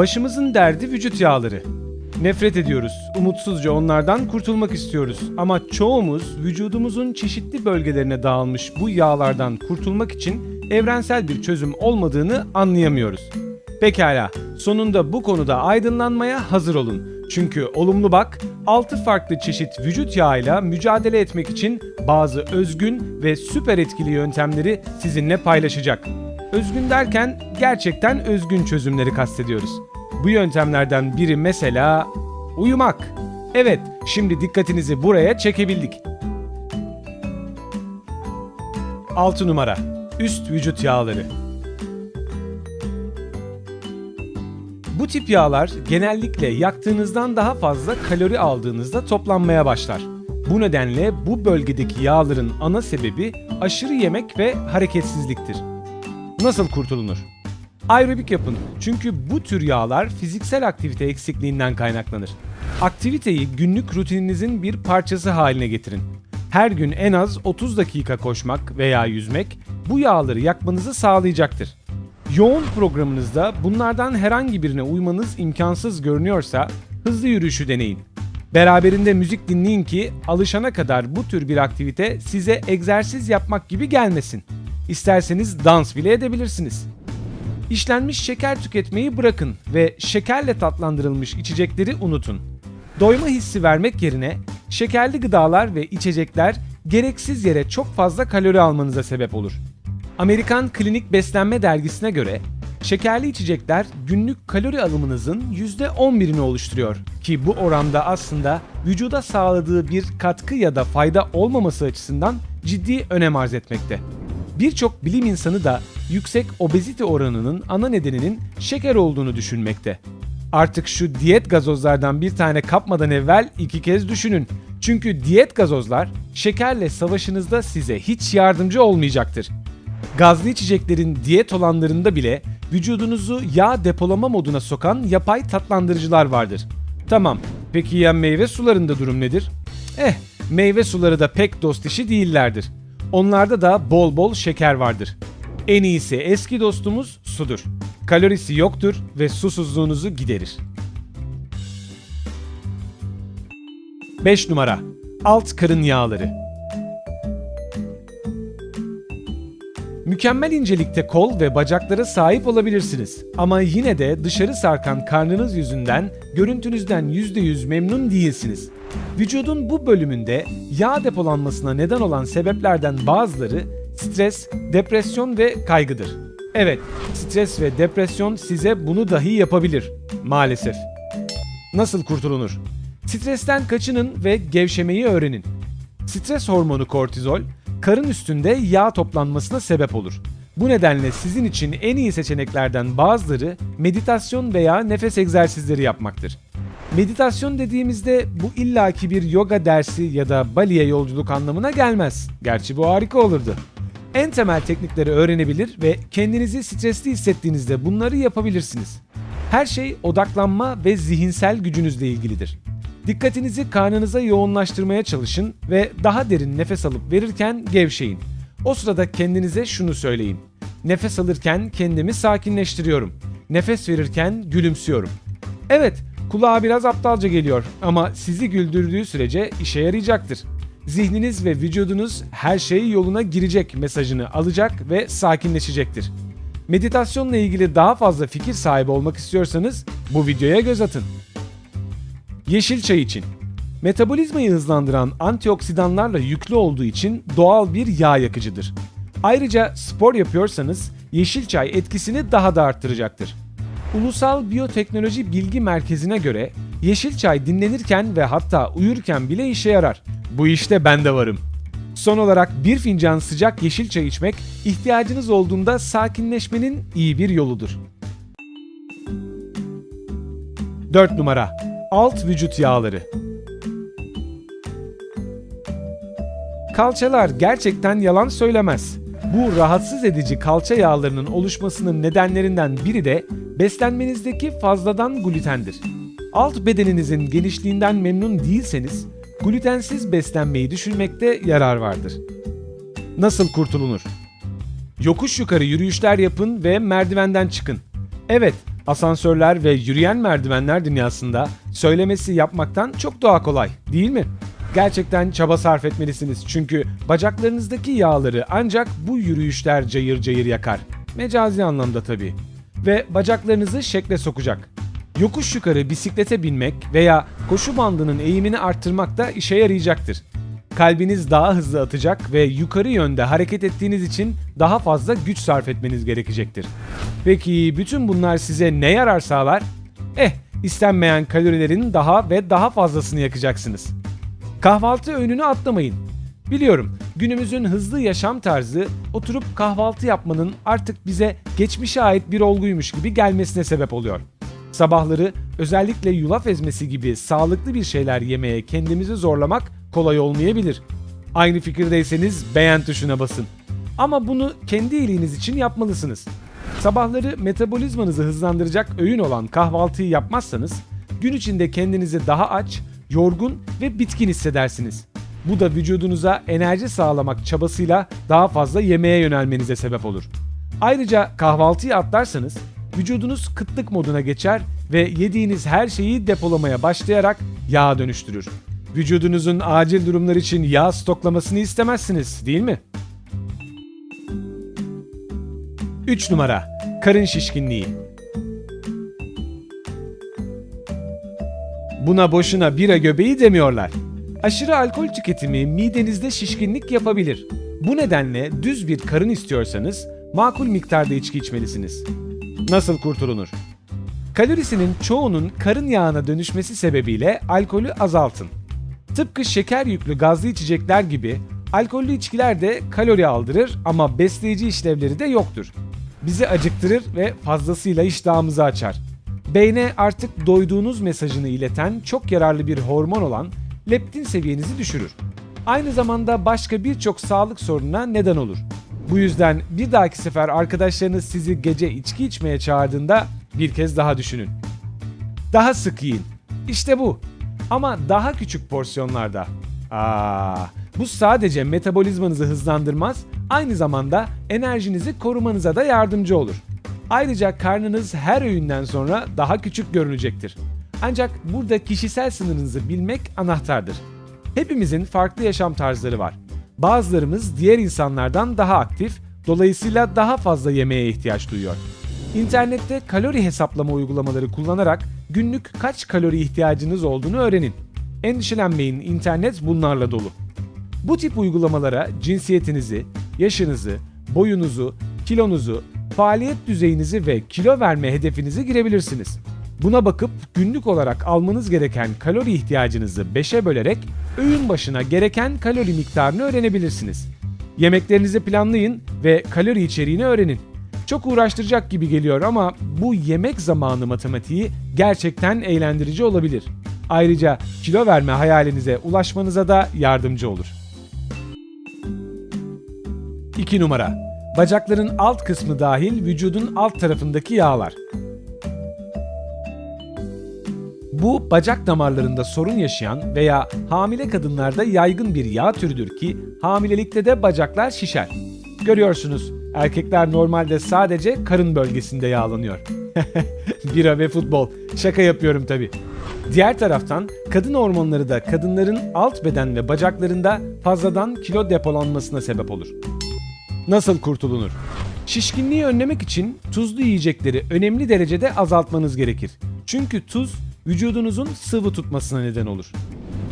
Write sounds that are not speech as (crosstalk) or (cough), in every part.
Başımızın derdi vücut yağları. Nefret ediyoruz, umutsuzca onlardan kurtulmak istiyoruz. Ama çoğumuz vücudumuzun çeşitli bölgelerine dağılmış bu yağlardan kurtulmak için evrensel bir çözüm olmadığını anlayamıyoruz. Pekala, sonunda bu konuda aydınlanmaya hazır olun. Çünkü Olumlu Bak, 6 farklı çeşit vücut yağıyla mücadele etmek için bazı özgün ve süper etkili yöntemleri sizinle paylaşacak. Özgün derken gerçekten özgün çözümleri kastediyoruz. Bu yöntemlerden biri mesela uyumak. Evet, şimdi dikkatinizi buraya çekebildik. 6 numara. Üst vücut yağları. Bu tip yağlar genellikle yaktığınızdan daha fazla kalori aldığınızda toplanmaya başlar. Bu nedenle bu bölgedeki yağların ana sebebi aşırı yemek ve hareketsizliktir. Nasıl kurtulunur? Aerobik yapın çünkü bu tür yağlar fiziksel aktivite eksikliğinden kaynaklanır. Aktiviteyi günlük rutininizin bir parçası haline getirin. Her gün en az 30 dakika koşmak veya yüzmek bu yağları yakmanızı sağlayacaktır. Yoğun programınızda bunlardan herhangi birine uymanız imkansız görünüyorsa hızlı yürüyüşü deneyin. Beraberinde müzik dinleyin ki alışana kadar bu tür bir aktivite size egzersiz yapmak gibi gelmesin. İsterseniz dans bile edebilirsiniz. İşlenmiş şeker tüketmeyi bırakın ve şekerle tatlandırılmış içecekleri unutun. Doyma hissi vermek yerine şekerli gıdalar ve içecekler gereksiz yere çok fazla kalori almanıza sebep olur. Amerikan Klinik Beslenme Dergisi'ne göre şekerli içecekler günlük kalori alımınızın %11'ini oluşturuyor ki bu oranda aslında vücuda sağladığı bir katkı ya da fayda olmaması açısından ciddi önem arz etmekte. Birçok bilim insanı da yüksek obezite oranının ana nedeninin şeker olduğunu düşünmekte. Artık şu diyet gazozlardan bir tane kapmadan evvel iki kez düşünün. Çünkü diyet gazozlar şekerle savaşınızda size hiç yardımcı olmayacaktır. Gazlı içeceklerin diyet olanlarında bile vücudunuzu yağ depolama moduna sokan yapay tatlandırıcılar vardır. Tamam, peki ya meyve sularında durum nedir? Eh, meyve suları da pek dost işi değillerdir. Onlarda da bol bol şeker vardır. En iyisi eski dostumuz sudur. Kalorisi yoktur ve susuzluğunuzu giderir. 5 numara. Alt karın yağları. Mükemmel incelikte kol ve bacaklara sahip olabilirsiniz. Ama yine de dışarı sarkan karnınız yüzünden görüntünüzden %100 memnun değilsiniz. Vücudun bu bölümünde yağ depolanmasına neden olan sebeplerden bazıları stres, depresyon ve kaygıdır. Evet, stres ve depresyon size bunu dahi yapabilir maalesef. Nasıl kurtulunur? Stresten kaçının ve gevşemeyi öğrenin. Stres hormonu kortizol, karın üstünde yağ toplanmasına sebep olur. Bu nedenle sizin için en iyi seçeneklerden bazıları meditasyon veya nefes egzersizleri yapmaktır. Meditasyon dediğimizde bu illaki bir yoga dersi ya da Bali'ye yolculuk anlamına gelmez. Gerçi bu harika olurdu. En temel teknikleri öğrenebilir ve kendinizi stresli hissettiğinizde bunları yapabilirsiniz. Her şey odaklanma ve zihinsel gücünüzle ilgilidir. Dikkatinizi karnınıza yoğunlaştırmaya çalışın ve daha derin nefes alıp verirken gevşeyin. O sırada kendinize şunu söyleyin. Nefes alırken kendimi sakinleştiriyorum. Nefes verirken gülümsüyorum. Evet, kulağa biraz aptalca geliyor ama sizi güldürdüğü sürece işe yarayacaktır. Zihniniz ve vücudunuz her şey yoluna girecek mesajını alacak ve sakinleşecektir. Meditasyonla ilgili daha fazla fikir sahibi olmak istiyorsanız bu videoya göz atın. Yeşil çay için. Metabolizmayı hızlandıran antioksidanlarla yüklü olduğu için doğal bir yağ yakıcıdır. Ayrıca spor yapıyorsanız yeşil çay etkisini daha da arttıracaktır. Ulusal Biyoteknoloji Bilgi Merkezi'ne göre yeşil çay dinlenirken ve hatta uyurken bile işe yarar. Bu işte ben de varım. Son olarak bir fincan sıcak yeşil çay içmek ihtiyacınız olduğunda sakinleşmenin iyi bir yoludur. 4 numara Alt vücut yağları. Kalçalar gerçekten yalan söylemez. Bu rahatsız edici kalça yağlarının oluşmasının nedenlerinden biri de beslenmenizdeki fazladan glutendir. Alt bedeninizin genişliğinden memnun değilseniz glutensiz beslenmeyi düşünmekte yarar vardır. Nasıl kurtulunur? Yokuş yukarı yürüyüşler yapın ve merdivenden çıkın. Evet, Asansörler ve yürüyen merdivenler dünyasında söylemesi yapmaktan çok daha kolay, değil mi? Gerçekten çaba sarf etmelisiniz çünkü bacaklarınızdaki yağları ancak bu yürüyüşler cayır cayır yakar. Mecazi anlamda tabii. Ve bacaklarınızı şekle sokacak. Yokuş yukarı bisiklete binmek veya koşu bandının eğimini arttırmak da işe yarayacaktır. Kalbiniz daha hızlı atacak ve yukarı yönde hareket ettiğiniz için daha fazla güç sarf etmeniz gerekecektir. Peki bütün bunlar size ne yarar sağlar? Eh, istenmeyen kalorilerin daha ve daha fazlasını yakacaksınız. Kahvaltı öğününü atlamayın. Biliyorum günümüzün hızlı yaşam tarzı oturup kahvaltı yapmanın artık bize geçmişe ait bir olguymuş gibi gelmesine sebep oluyor. Sabahları özellikle yulaf ezmesi gibi sağlıklı bir şeyler yemeye kendimizi zorlamak kolay olmayabilir. Aynı fikirdeyseniz beğen tuşuna basın. Ama bunu kendi iyiliğiniz için yapmalısınız. Sabahları metabolizmanızı hızlandıracak öğün olan kahvaltıyı yapmazsanız gün içinde kendinizi daha aç, yorgun ve bitkin hissedersiniz. Bu da vücudunuza enerji sağlamak çabasıyla daha fazla yemeğe yönelmenize sebep olur. Ayrıca kahvaltıyı atlarsanız vücudunuz kıtlık moduna geçer ve yediğiniz her şeyi depolamaya başlayarak yağa dönüştürür. Vücudunuzun acil durumlar için yağ stoklamasını istemezsiniz, değil mi? 3 numara Karın şişkinliği Buna boşuna bira göbeği demiyorlar. Aşırı alkol tüketimi midenizde şişkinlik yapabilir. Bu nedenle düz bir karın istiyorsanız makul miktarda içki içmelisiniz. Nasıl kurtulunur? Kalorisinin çoğunun karın yağına dönüşmesi sebebiyle alkolü azaltın. Tıpkı şeker yüklü gazlı içecekler gibi alkollü içkiler de kalori aldırır ama besleyici işlevleri de yoktur. Bizi acıktırır ve fazlasıyla iştahımızı açar. Beyne artık doyduğunuz mesajını ileten çok yararlı bir hormon olan leptin seviyenizi düşürür. Aynı zamanda başka birçok sağlık sorununa neden olur. Bu yüzden bir dahaki sefer arkadaşlarınız sizi gece içki içmeye çağırdığında bir kez daha düşünün. Daha sık yiyin. İşte bu. Ama daha küçük porsiyonlarda. Aa, bu sadece metabolizmanızı hızlandırmaz, aynı zamanda enerjinizi korumanıza da yardımcı olur. Ayrıca karnınız her öğünden sonra daha küçük görünecektir. Ancak burada kişisel sınırınızı bilmek anahtardır. Hepimizin farklı yaşam tarzları var. Bazılarımız diğer insanlardan daha aktif, dolayısıyla daha fazla yemeğe ihtiyaç duyuyor. İnternette kalori hesaplama uygulamaları kullanarak günlük kaç kalori ihtiyacınız olduğunu öğrenin. Endişelenmeyin, internet bunlarla dolu. Bu tip uygulamalara cinsiyetinizi, yaşınızı, boyunuzu, kilonuzu, faaliyet düzeyinizi ve kilo verme hedefinizi girebilirsiniz. Buna bakıp günlük olarak almanız gereken kalori ihtiyacınızı 5'e bölerek öğün başına gereken kalori miktarını öğrenebilirsiniz. Yemeklerinizi planlayın ve kalori içeriğini öğrenin. Çok uğraştıracak gibi geliyor ama bu yemek zamanı matematiği gerçekten eğlendirici olabilir. Ayrıca kilo verme hayalinize ulaşmanıza da yardımcı olur. 2 numara. Bacakların alt kısmı dahil vücudun alt tarafındaki yağlar. Bu bacak damarlarında sorun yaşayan veya hamile kadınlarda yaygın bir yağ türüdür ki hamilelikte de bacaklar şişer. Görüyorsunuz erkekler normalde sadece karın bölgesinde yağlanıyor. (laughs) Bira ve futbol. Şaka yapıyorum tabi. Diğer taraftan kadın hormonları da kadınların alt beden ve bacaklarında fazladan kilo depolanmasına sebep olur. Nasıl kurtulunur? Şişkinliği önlemek için tuzlu yiyecekleri önemli derecede azaltmanız gerekir. Çünkü tuz vücudunuzun sıvı tutmasına neden olur.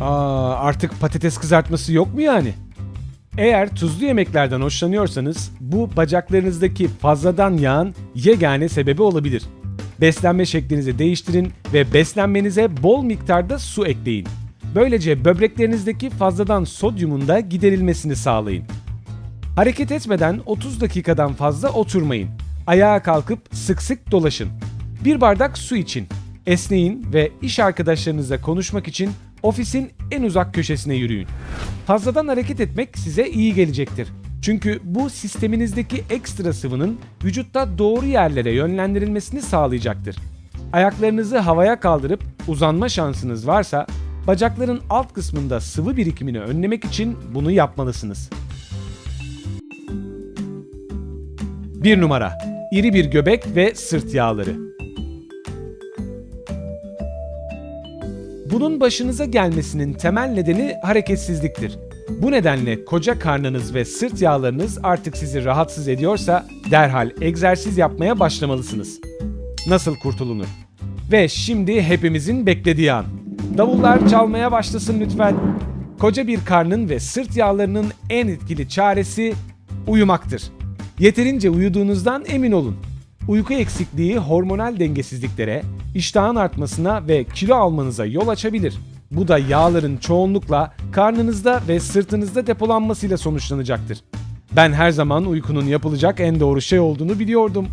Aa, artık patates kızartması yok mu yani? Eğer tuzlu yemeklerden hoşlanıyorsanız bu bacaklarınızdaki fazladan yağın yegane sebebi olabilir. Beslenme şeklinizi değiştirin ve beslenmenize bol miktarda su ekleyin. Böylece böbreklerinizdeki fazladan sodyumun da giderilmesini sağlayın. Hareket etmeden 30 dakikadan fazla oturmayın. Ayağa kalkıp sık sık dolaşın. Bir bardak su için. Esneyin ve iş arkadaşlarınızla konuşmak için ofisin en uzak köşesine yürüyün. Fazladan hareket etmek size iyi gelecektir. Çünkü bu sisteminizdeki ekstra sıvının vücutta doğru yerlere yönlendirilmesini sağlayacaktır. Ayaklarınızı havaya kaldırıp uzanma şansınız varsa bacakların alt kısmında sıvı birikimini önlemek için bunu yapmalısınız. 1 numara iri bir göbek ve sırt yağları. Bunun başınıza gelmesinin temel nedeni hareketsizliktir. Bu nedenle koca karnınız ve sırt yağlarınız artık sizi rahatsız ediyorsa derhal egzersiz yapmaya başlamalısınız. Nasıl kurtulunur? Ve şimdi hepimizin beklediği an. Davullar çalmaya başlasın lütfen. Koca bir karnın ve sırt yağlarının en etkili çaresi uyumaktır. Yeterince uyuduğunuzdan emin olun. Uyku eksikliği hormonal dengesizliklere, iştahın artmasına ve kilo almanıza yol açabilir. Bu da yağların çoğunlukla karnınızda ve sırtınızda depolanmasıyla sonuçlanacaktır. Ben her zaman uykunun yapılacak en doğru şey olduğunu biliyordum.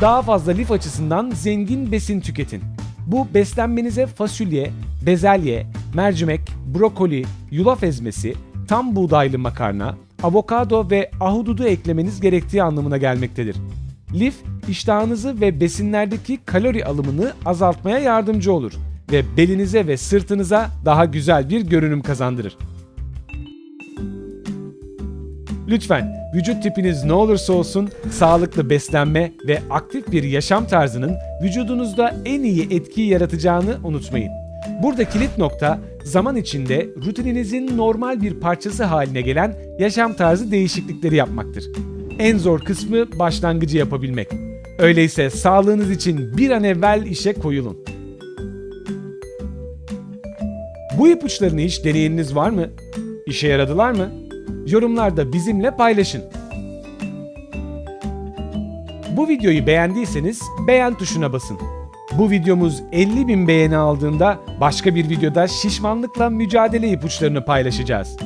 Daha fazla lif açısından zengin besin tüketin. Bu beslenmenize fasulye, bezelye, mercimek, brokoli, yulaf ezmesi, tam buğdaylı makarna, avokado ve ahududu eklemeniz gerektiği anlamına gelmektedir. Lif, iştahınızı ve besinlerdeki kalori alımını azaltmaya yardımcı olur ve belinize ve sırtınıza daha güzel bir görünüm kazandırır. Lütfen vücut tipiniz ne olursa olsun sağlıklı beslenme ve aktif bir yaşam tarzının vücudunuzda en iyi etkiyi yaratacağını unutmayın. Burada kilit nokta zaman içinde rutininizin normal bir parçası haline gelen yaşam tarzı değişiklikleri yapmaktır. En zor kısmı başlangıcı yapabilmek. Öyleyse sağlığınız için bir an evvel işe koyulun. Bu ipuçlarını hiç deneyeniniz var mı? İşe yaradılar mı? Yorumlarda bizimle paylaşın. Bu videoyu beğendiyseniz beğen tuşuna basın. Bu videomuz 50 bin beğeni aldığında başka bir videoda şişmanlıkla mücadele ipuçlarını paylaşacağız.